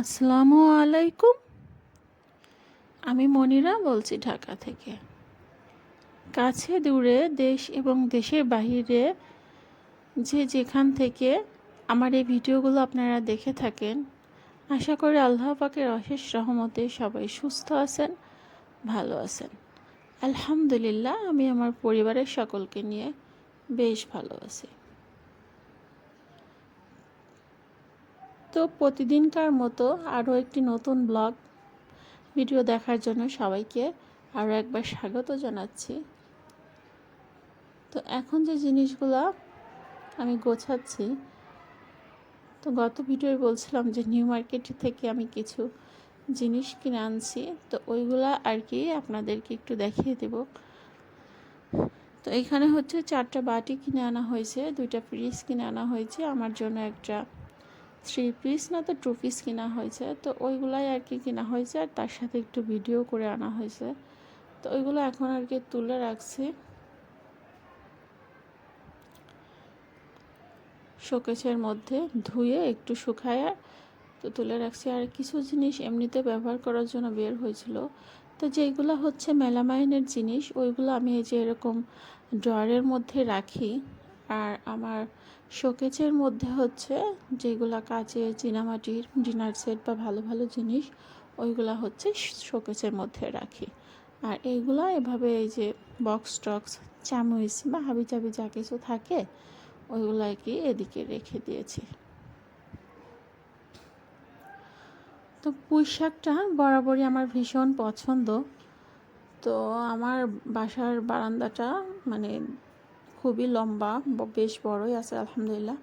আসসালামু আলাইকুম। আমি মনিরা বলছি ঢাকা থেকে। কাছে, দূরে, দেশ এবং দেশের বাহিরে যে যেখান থেকে আমার এই ভিডিওগুলো আপনারা দেখে থাকেন, আশা করি আল্লাহ পাকের অশেষ রহমতে সবাই সুস্থ আছেন, ভালো আছেন। আলহামদুলিল্লাহ, আমি আমার পরিবারের সকলকে নিয়ে বেশ ভালো আছি। তো প্রতিদিনকার মতো আরও একটি নতুন ব্লগ ভিডিও দেখার জন্য সবাইকে আরও একবার স্বাগত জানাচ্ছি। তো এখন যে জিনিসগুলো আমি গোছাচ্ছি, তো গত ভিডিওয় বলছিলাম যে নিউ মার্কেট থেকে আমি কিছু জিনিস কিনে আনছি, তো ওইগুলা আর কি আপনাদেরকে একটু দেখিয়ে দেব। তো এখানে হচ্ছে চারটা বাটি কিনে আনা হয়েছে, দুইটা ফ্রিজ কিনে আনা হয়েছে, আমার জন্য একটা থ্রি পিস না তো টু পিস কেনা হয়েছে, তো ওইগুলাই আর কি কেনা হয়েছে আর তার সাথে একটু ভিডিও করে আনা হয়েছে। তো ওইগুলো এখন আর কি তুলে রাখছি। শোকেসের মধ্যে ধুয়ে একটু শুকায় তো তুলে রাখছি। আর কিছু জিনিস এমনিতে ব্যবহার করার জন্য বের হয়েছিল। তো যেগুলো হচ্ছে মেলামাইনের জিনিস, ওইগুলো আমি এই যে এরকম ড্রয়ারের মধ্যে রাখি। আর আমার শোকেজের মধ্যে হচ্ছে যেগুলা কাচের চীনামাটির ডিনার সেট বা ভালো ভালো জিনিস, ওইগুলা হচ্ছে শোকেজের মধ্যে রাখি। আর এইগুলো এভাবে এই যে বক্স টক্স চামচ বা হাবি চাবি যা কিছু থাকে, ওইগুলো কি এদিকে রেখে দিয়েছি। তো পুঁই শাকটা বরাবরই আমার ভীষণ পছন্দ। তো আমার বাসার বারান্দাটা মানে খুবই লম্বা বেশ বড়ই আছে, আলহামদুলিল্লাহ।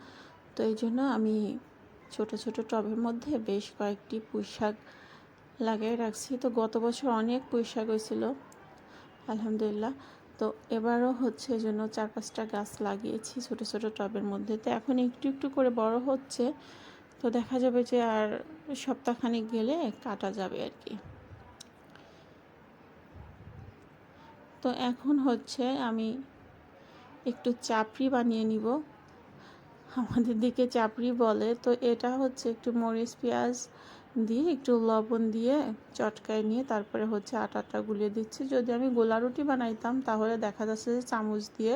তো এই জন্য আমি ছোট ছোট টবের মধ্যে বেশ কয়েকটি পুঁই শাক লাগিয়ে রাখছি। তো গত বছর অনেক পুঁই হয়েছিল, আলহামদুলিল্লাহ। তো এবারও হচ্ছে জন্য চার পাঁচটা গাছ লাগিয়েছি ছোট ছোট টবের মধ্যে। তো এখন একটু একটু করে বড় হচ্ছে। তো দেখা যাবে যে আর সপ্তাহখানিক গেলে কাটা যাবে আর কি। তো এখন হচ্ছে আমি একটু চাপড়ি বানিয়ে নিব। আমাদের দিকে চাপড়ি বলে, তো এটা হচ্ছে একটু মরিচ পেঁয়াজ দিয়ে একটু লবণ দিয়ে চটকায় নিয়ে তারপরে হচ্ছে আটাটা গুলিয়ে দিচ্ছি। যদি আমি গোলা রুটি বানাইতাম, তাহলে দেখা যাচ্ছে যে চামচ দিয়ে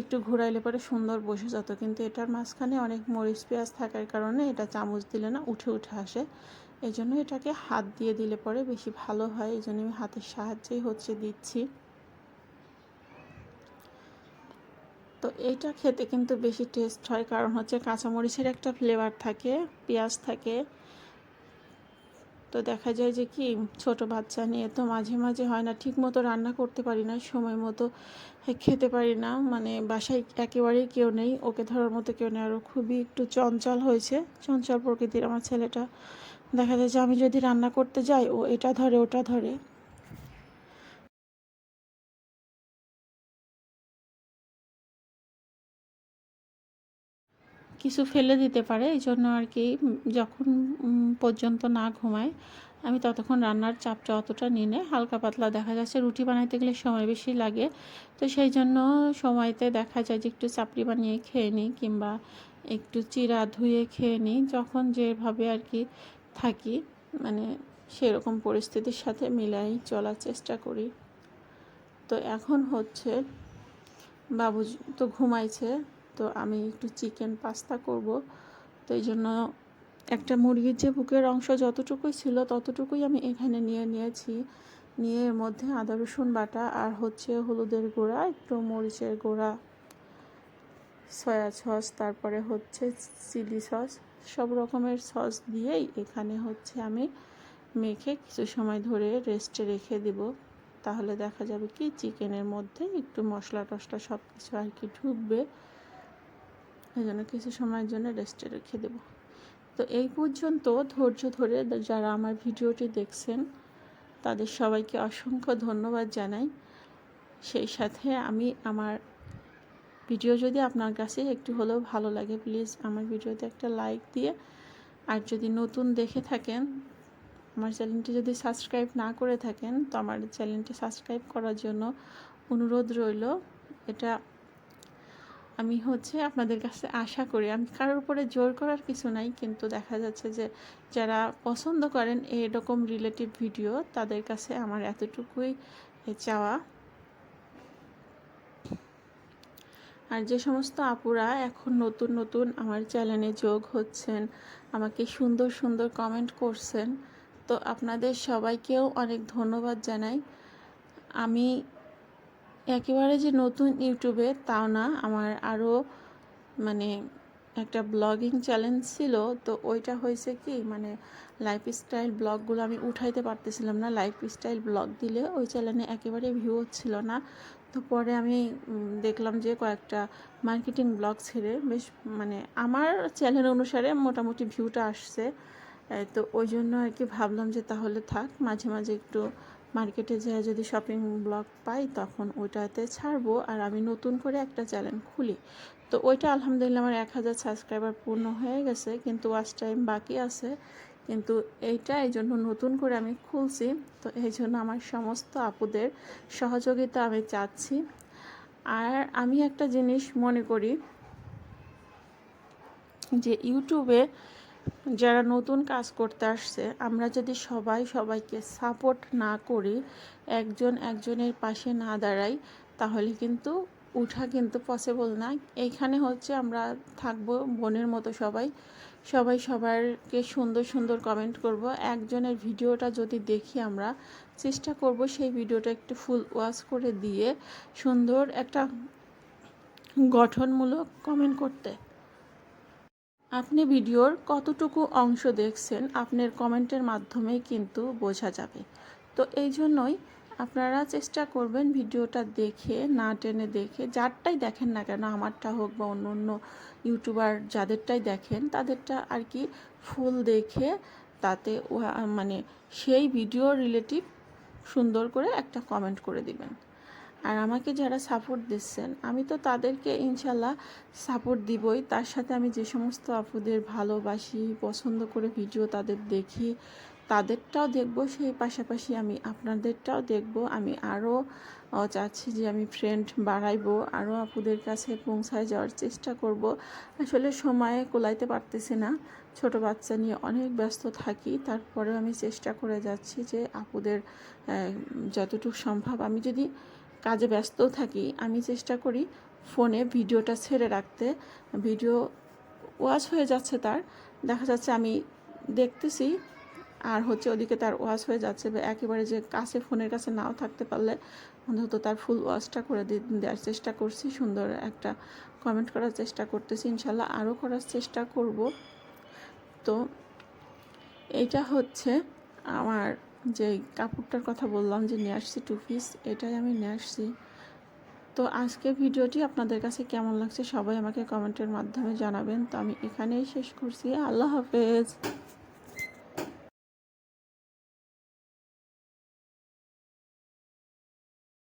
একটু ঘুরাইলে পরে সুন্দর বসে যেত। কিন্তু এটার মাঝখানে অনেক মরিচ পেঁয়াজ থাকার কারণে এটা চামচ দিলে না উঠে উঠে আসে। এই জন্য এটাকে হাত দিয়ে দিলে পরে বেশি ভালো হয়। এই জন্য আমি হাতের সাহায্যেই হচ্ছে দিচ্ছি। তো এইটা খেতে কিন্তু বেশি টেস্ট হয়, কারণ হচ্ছে কাঁচামরিচের একটা ফ্লেভার থাকে, পেঁয়াজ থাকে। তো দেখা যায় যে কি, ছোট বাচ্চা নিয়ে তো মাঝে মাঝে হয় না ঠিক মতো রান্না করতে পারি না, সময় মতো খেতে পারি না। মানে বাসায় একেবারেই কেউ নেই, ওকে ধরার মতো কেউ নেই। আরও খুবই একটু চঞ্চল হয়েছে, চঞ্চল প্রকৃতির আমার ছেলেটা। দেখা যায় যে আমি যদি রান্না করতে যাই, ও এটা ধরে, ওটা ধরে। কিছু ফেলে দিতে পারে এই জন্য আর কি যখন পর্যন্ত না ঘুমায়, আমি ততক্ষণ রান্নার চাপটা অতটা নিয়ে নেই হালকা পাতলা দেখা যাচ্ছে, রুটি বানাইতে গেলে সময় বেশি লাগে। তো সেই জন্য সময়তে দেখা যায় যে একটু চাপড়ি বানিয়ে খেয়ে নিই কিংবা একটু চিরা ধুয়ে খেয়ে নিই, যখন যেভাবে আর কি থাকি। মানে সেরকম পরিস্থিতির সাথে মিলাই চলার চেষ্টা করি। তো এখন হচ্ছে বাবু তো ঘুমাইছে তো আমি একটু চিকেন পাস্তা করব। তো এই জন্য একটা মুরগির যে বুকের অংশ যতটুকুই ছিল ততটুকুই আমি এখানে নিয়ে নিয়েছি। নিয়ে এর মধ্যে আদা, রসুন বাটা আর হচ্ছে হলুদের গুঁড়া, একটু মরিচের গুঁড়া, সয়া সস, তারপরে হচ্ছে চিলি সস, সব রকমের সস দিয়েই এখানে হচ্ছে আমি মেখে কিছু সময় ধরে রেস্টে রেখে দিব। তাহলে দেখা যাবে কি চিকেনের মধ্যে একটু মশলা টশলা সব কিছু আর কি ঢুকবে। জন্য কিছু সময়ের জন্য রেস্টে রেখে দেব। তো এই পর্যন্ত ধৈর্য ধরে যারা আমার ভিডিওটি দেখছেন, তাদের সবাইকে অসংখ্য ধন্যবাদ জানাই। সেই সাথে আমি আমার ভিডিও যদি আপনার কাছে একটু হলেও ভালো লাগে প্লিজ আমার ভিডিওতে একটা লাইক দিয়ে। আর যদি নতুন দেখে থাকেন, আমার চ্যানেলটি যদি সাবস্ক্রাইব না করে থাকেন, তো আমার চ্যানেলটি সাবস্ক্রাইব করার জন্য অনুরোধ রইল। এটা আমি হচ্ছে আপনাদের কাছে আশা করি, আমি কারোর উপরে জোর করার কিছু নাই, কিন্তু দেখা যাচ্ছে যে যারা পছন্দ করেন এরকম রিলেটিভ ভিডিও তাদের কাছে আমার এতটুকুই চাওয়া। আর যে সমস্ত আপুরা এখন নতুন নতুন আমার চ্যানেলে যোগ হচ্ছেন, আমাকে সুন্দর সুন্দর কমেন্ট করছেন, তো আপনাদের সবাইকেও অনেক ধন্যবাদ জানাই। আমি একেবারে যে নতুন ইউটিউবে, তাও না। আমার আরও মানে একটা ব্লগিং চ্যালেঞ্জ ছিল। তো ওইটা হয়েছে কি মানে লাইফস্টাইল ব্লগগুলো আমি উঠাইতে পারতেছিলাম না। লাইফস্টাইল ব্লগ দিলে ওই চ্যানেলে একেবারে ভিউ হচ্ছিল না। তো পরে আমি দেখলাম যে কয়েকটা মার্কেটিং ব্লগ ছেড়ে বেশ মানে আমার চ্যানেল অনুসারে মোটামুটি ভিউটা আসছে। তো ওই জন্য আর কি ভাবলাম যে তাহলে থাক, মাঝে মাঝে একটু মার্কেটে যেয়ে যদি শপিং ব্লগ পাই, তখন ওইটাতে ছাড়বো। আর আমি নতুন করে একটা চ্যানেল খুলি। তো ওইটা আলহামদুলিল্লাহ আমার এক হাজার সাবস্ক্রাইবার পূর্ণ হয়ে গেছে, কিন্তু ওয়াচ টাইম বাকি আছে। কিন্তু এইটা এই জন্য নতুন করে আমি খুলছি। তো এই জন্য আমার সমস্ত আপুদের সহযোগিতা আমি চাচ্ছি। আর আমি একটা জিনিস মনে করি যে ইউটিউবে যারা নতুন কাজ করতে আসছে, আমরা যদি সবাই সবাইকে সাপোর্ট না করি, একজন একজনের পাশে না দাঁড়াই, তাহলে কিন্তু উঠা কিন্তু পসিবল না। এইখানে হচ্ছে আমরা থাকব বোনের মতো সবাই। সবাই সবারকে সুন্দর সুন্দর কমেন্ট করব। একজনের ভিডিওটা যদি দেখি আমরা, চেষ্টা করব সেই ভিডিওটা একটু ফুল ওয়াশ করে দিয়ে সুন্দর একটা গঠনমূলক কমেন্ট করতে। আপনি ভিডিওর কতটুকু অংশ দেখছেন আপনার কমেন্টের মাধ্যমেই কিন্তু বোঝা যাবে। তো এই জন্যই আপনারা চেষ্টা করবেন ভিডিওটা দেখে, না টেনে দেখে, যারটাই দেখেন না কেন, আমারটা হোক বা অন্য অন্য ইউটিউবার যাদেরটাই দেখেন, তাদেরটা আর কি ফুল দেখে তাতে মানে সেই ভিডিও রিলেটিভ সুন্দর করে একটা কমেন্ট করে দিবেন। আর আমাকে যারা সাপোর্ট দিচ্ছেন, আমি তো তাদেরকে ইনশাল্লাহ সাপোর্ট দিবই। তার সাথে আমি যে সমস্ত আপুদের ভালোবাসি, পছন্দ করে ভিডিও তাদের দেখি, তাদেরটাও দেখব। সেই পাশাপাশি আমি আপনাদেরটাও দেখব। আমি আরও চাচ্ছি যে আমি ফ্রেন্ড বাড়াইবো, আরও আপুদের কাছে পৌঁছায় যাওয়ার চেষ্টা করব। আসলে সময়ে কোলাইতে পারতেছি না। ছোট বাচ্চা নিয়ে অনেক ব্যস্ত থাকি। তারপরেও আমি চেষ্টা করে যাচ্ছি যে আপুদের যতটুকু সম্ভব। আমি যদি কাজে ব্যস্ত থাকি, আমি চেষ্টা করি ফোনে ভিডিওটা ছেড়ে রাখতে। ভিডিও ওয়াচ হয়ে যাচ্ছে তার। দেখা যাচ্ছে আমি দেখতেছি আর হচ্ছে ওদিকে তার ওয়াশ হয়ে যাচ্ছে। বা একেবারে যে কাছে ফোনের কাছে নাও থাকতে পারলে অন্তত তার ফুল ওয়াশটা করে দেওয়ার চেষ্টা করছি। সুন্দর একটা কমেন্ট করার চেষ্টা করতেছি। ইনশাল্লাহ আরও করার চেষ্টা করব। তো এইটা হচ্ছে আমার যে কাপড়টার কথা বললাম যে নিয়ে আসছি টু পিস এটাই আমি নিয়ে আসছি। তো আজকে ভিডিওটি আপনাদের কাছে কেমন লাগছে সবাই আমাকে কমেন্টের মাধ্যমে জানাবেন। তো আমি এখানেই শেষ করছি। আল্লাহ হাফেজ।